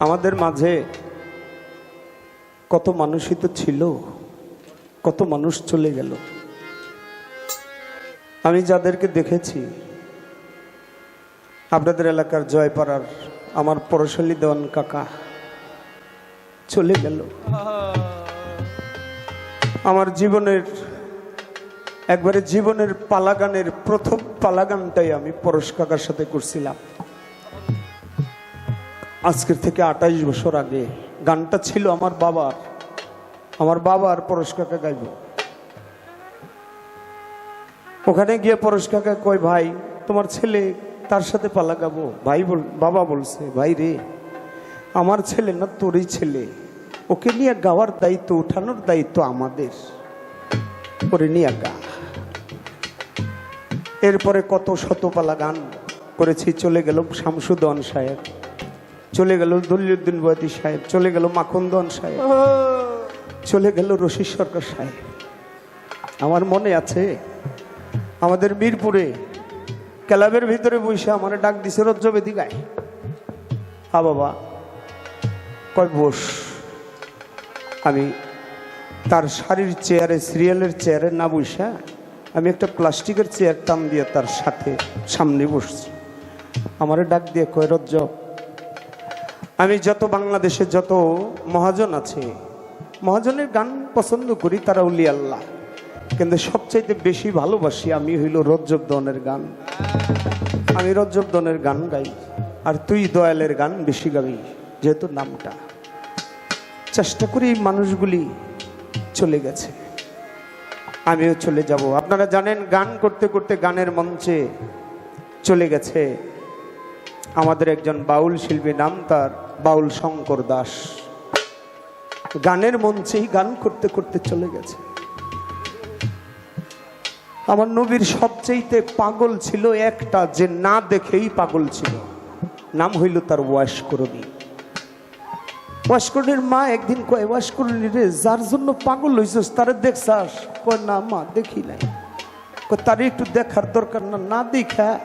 আমাদের মাঝে কত মানুষই তো ছিল, কত মানুষ চলে গেল। আমি যাদেরকে দেখেছি, আপনাদের এলাকার জয়পাড়ার আমার পরশালী দেওয়ান কাকা চলে গেল। আমার জীবনের, একবারে জীবনের পালাগানের প্রথম পালাগানটাই আমি পরশ কাকার সাথে করছিলাম। আজকের থেকে আঠাইশ বছর আগে গানটা ছিল আমার বাবার। আমার বাবার পরশ কাকা গাইব। ওখানে গিয়ে পরশ কয়, ভাই, তোমার ছেলে তার সাথে পালা গাবো ভাই বল, বাবা বলছে, ভাই রে, আমার ছেলে না, তোরই ছেলে। ওকে নিয়ে গাওয়ার দায়িত্ব, উঠানোর দায়িত্ব আমাদের। ওরে নিয়ে গা। এরপরে কত শতপালা গান করেছি, চলে গেল শামসুদন সাহেব। চলে গেল দলিউদ্দিন বয়াতি সাহেব চলে গেল মাখনদন সাহেব চলে গেল রশিদ সরকার সাহেব। আমার মনে আছে আমাদের মিরপুরে ক্লাবের ভিতরে বসে আমার ডাক দিছে রজ্জবেদি গায়। হা বাবা কয় বস আমি তার শাড়ির চেয়ারে সিরিয়ালের চেয়ারে না বসা আমি একটা প্লাস্টিকের চেয়ার টান দিয়ে তার সাথে সামনে বসছি। আমারে ডাক দিয়ে কয় রজ্জব আমি যত বাংলাদেশে যত মহাজন আছে, মহাজনের গান পছন্দ করি তারা উলি আল্লাহ। কিন্তু সবচাইতে বেশি ভালোবাসি আমি হইল রজ্জব দনের গান। আমি রজ্জব দনের গান গাই, আর তুই দয়ালের গান বেশি গাবি, যেহেতু নামটা। চেষ্টা করি মানুষগুলি চলে গেছে, আমিও চলে যাব। আপনারা জানেন, গান করতে করতে গানের মঞ্চে চলে গেছে। আমাদের একজন বাউল শিল্পী নাম তার বাউল শঙ্কর দাস। গানের মঞ্চেই গান করতে করতে চলে গেছে। আমার নবীর সবচেয়েতে পাগল ছিল একটা, যে না দেখেই পাগল ছিল। নাম হইল তার ওয়াসকরণী ওয়াসকরণীর মা একদিন কয় ওয়াসকরণী রে, যার জন্য পাগল হইছিস, তারে দেখছাস? কয়, না মা, দেখি নাই। তারে একটু দেখার দরকার না না দেখা।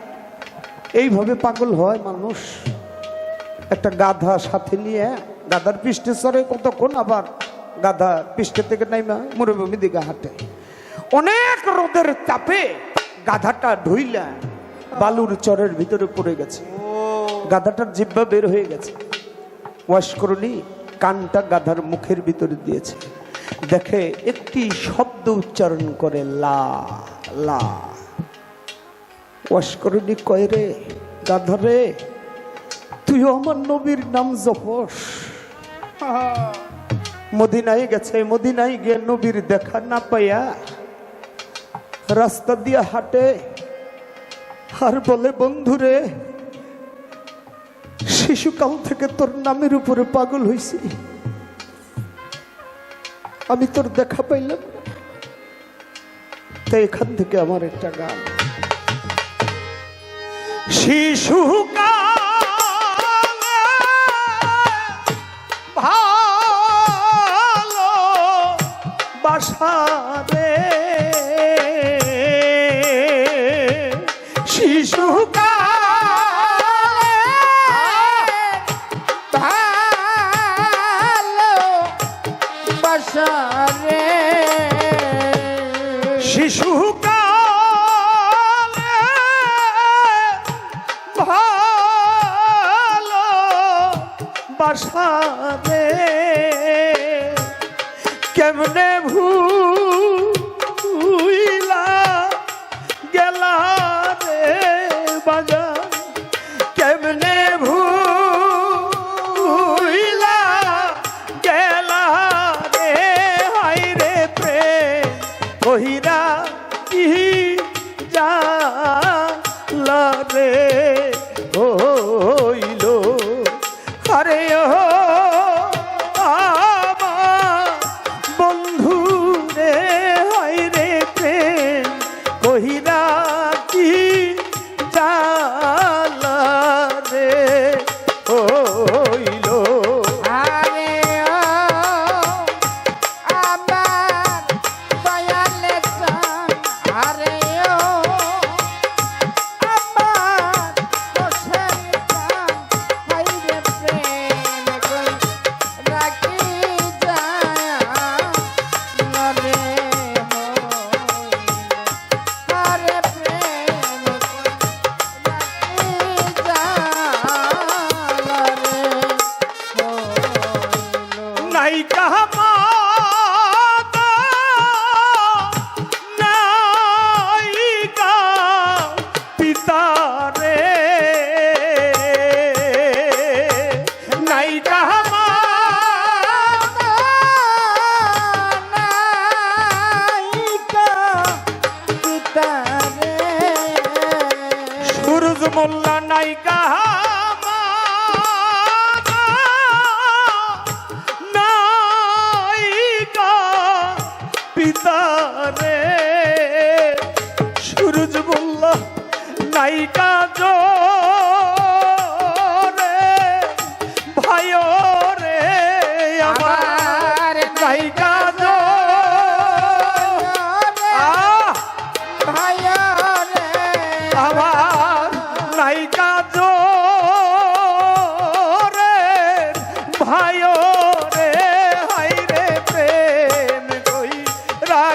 এইভাবে পাগল হয় মানুষ। একটা গাধা সাথে নিয়ে, গাধার পৃষ্ঠে চড়ে কতক্ষণ আবার গাধা পৃষ্ঠে থেকে নাইমা মরুভূমি দিকে হাঁটে। অনেক রোদের চাপে গাধাটা ঢুইলা বালুর চরের ভিতরে পড়ে গেছে। গাধাটার জিব্বা বের হয়ে গেছে। ওয়াসকরণী কানটা গাধার মুখের ভিতরে দিয়েছে। দেখে একটি শব্দ উচ্চারণ করে, লা লা। ওয়াসকরণী কয় রে গাধরে তুইও আমার নবীর নাম জপস। মদিনায় গেছে, মদিনায় গিয়ে নবীর দেখা না পাইয়া রাস্তা দিয়ে হাঁটে। আর বলে, বন্ধুরে, শিশুকাল থেকে তোর নামের উপরে পাগল হয়েছি আমি তোর দেখা পাইলাম তাই এখান থেকে আমার একটা গান। শিশুকাল কেমনে ভুইলা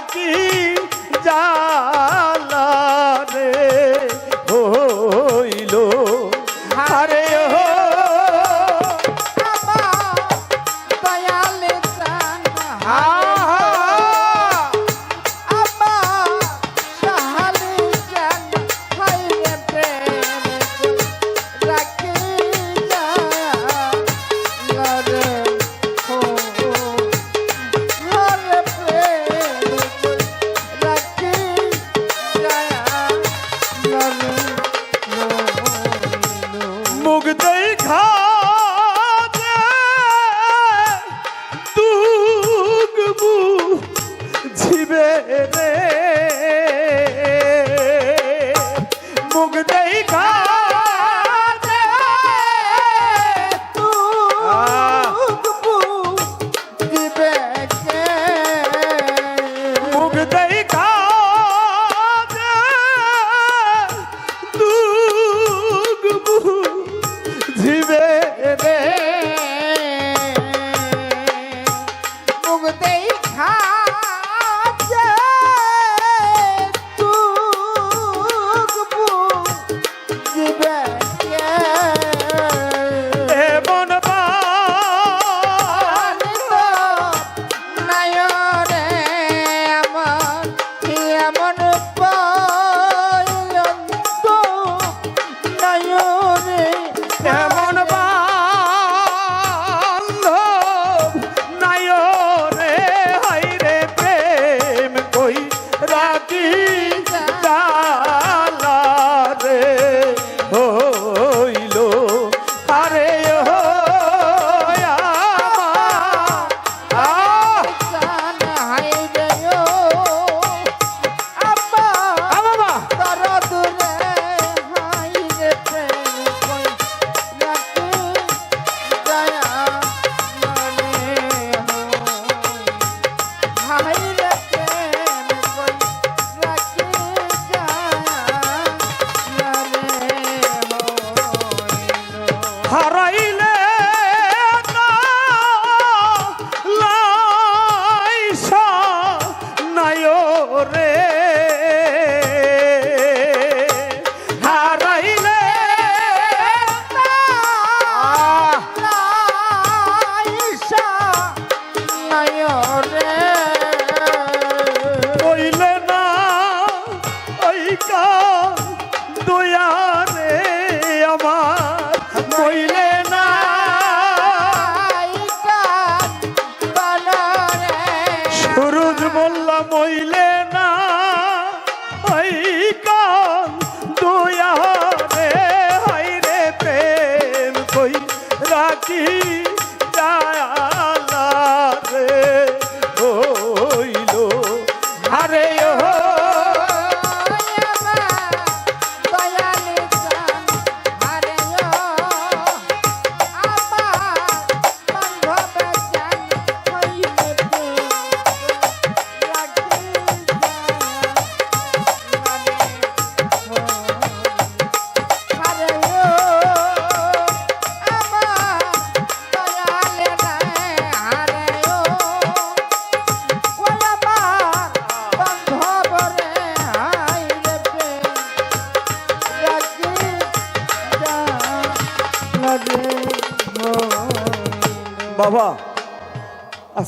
রাখি জালা রে।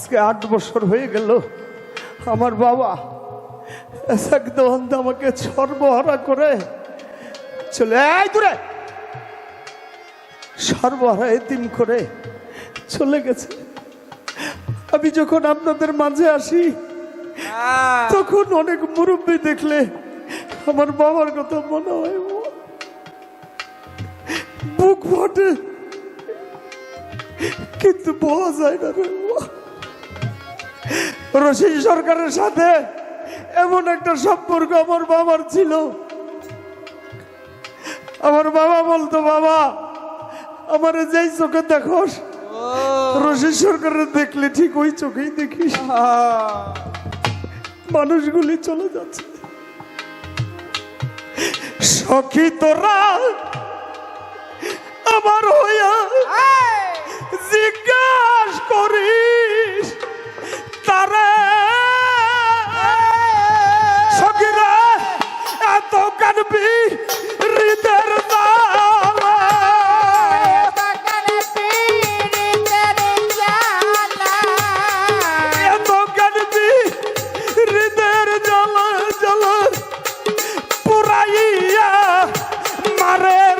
আজকে আট বছর হয়ে গেল। আমার বাবা আমাকে সর্বহারা করে চলে এই দূরে। সর্বহারা এতিম করে চলে গেছে। আমি যখন আপনাদের মাঝে আসি তখন অনেক মুরব্বী দেখলে আমার বাবার কথা মনে হয় বুক ফাটে। কিন্তু বলা যায় না রে বাবা। রশিদ সরকারের সাথে এমন একটা সম্পর্ক আমার বাবার ছিল। আমার বাবা বলতো বাবা আমার যেই চোখে দেখোস রশিদ সরকারের দেখলে ঠিক ওই চোখেই দেখিস। মানুষগুলি চলে যাচ্ছে। সখী তোরা আমার হইয়া জিজ্ঞাস করিস।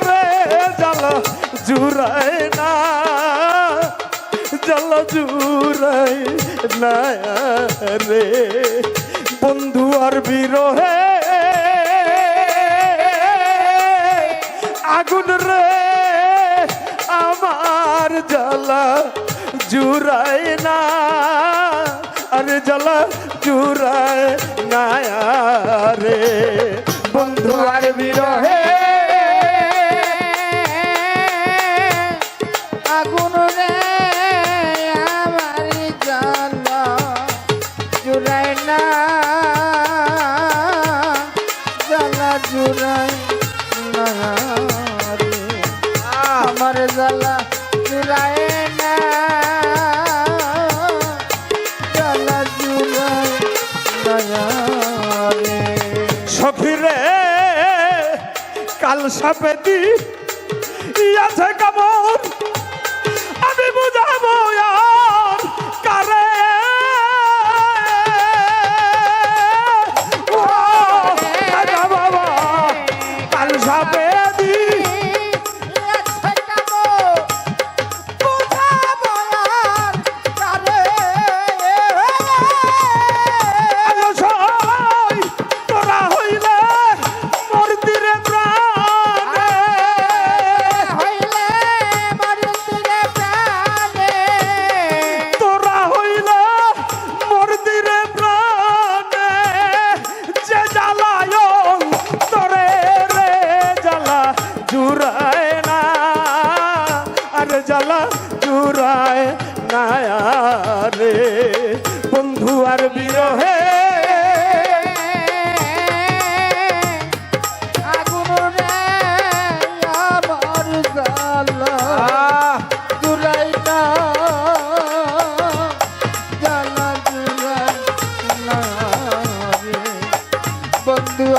রে জল জুড়ায় না। জল জুড়াই না রে। বন্ধু আর বিরহে আগুন রে আমার জ্বালা জুড়ায় না। আরে জ্বালা জুড়ায় না রে। কাল সাপে দি আছে কামড় আমি বুঝাবো আর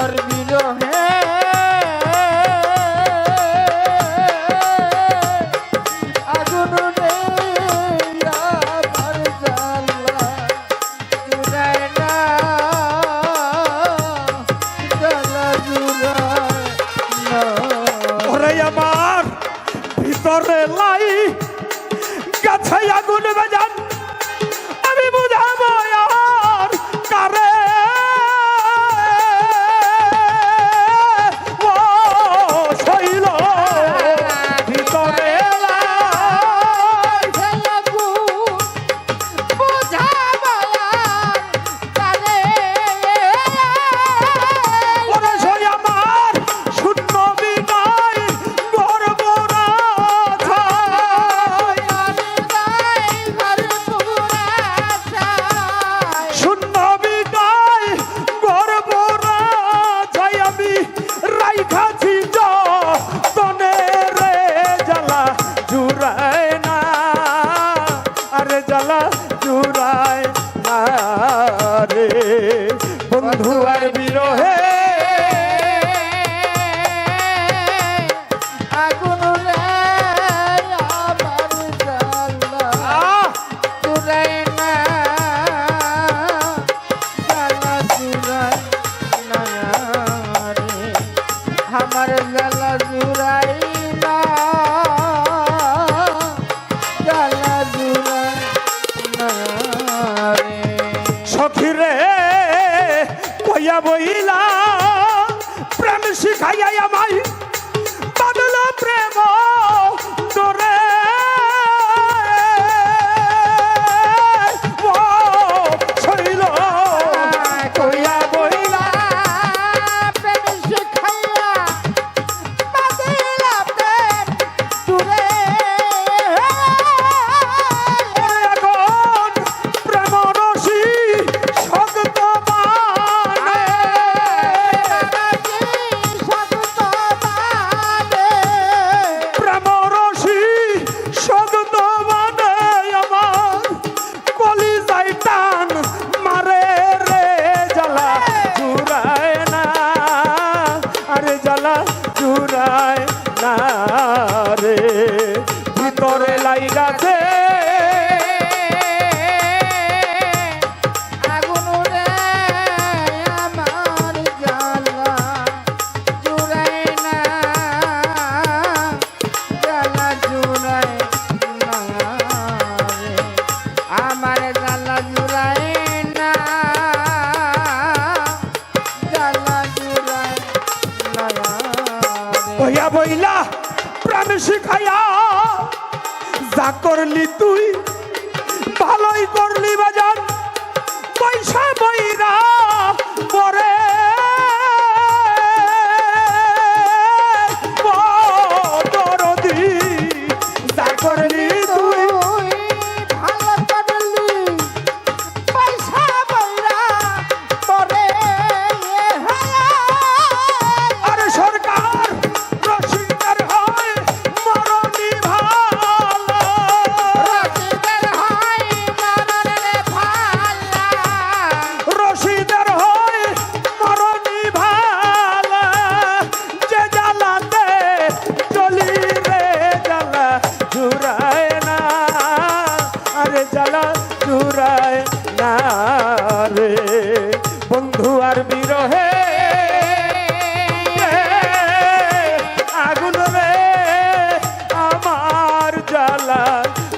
বন্ধু জ্বালা সখিরে কইয়া বইলা প্রেম শিখাইয়া বধুয়ার বিরহে। আগুন রে, আমার জ্বালা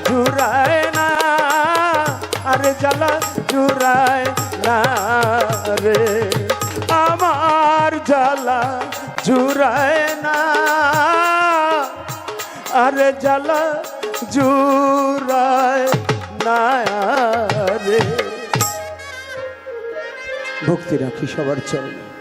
জুড়ায় না। আরে জ্বালা না রে। আমার জুড়ায় না। আরে রাখি সবার চরণে।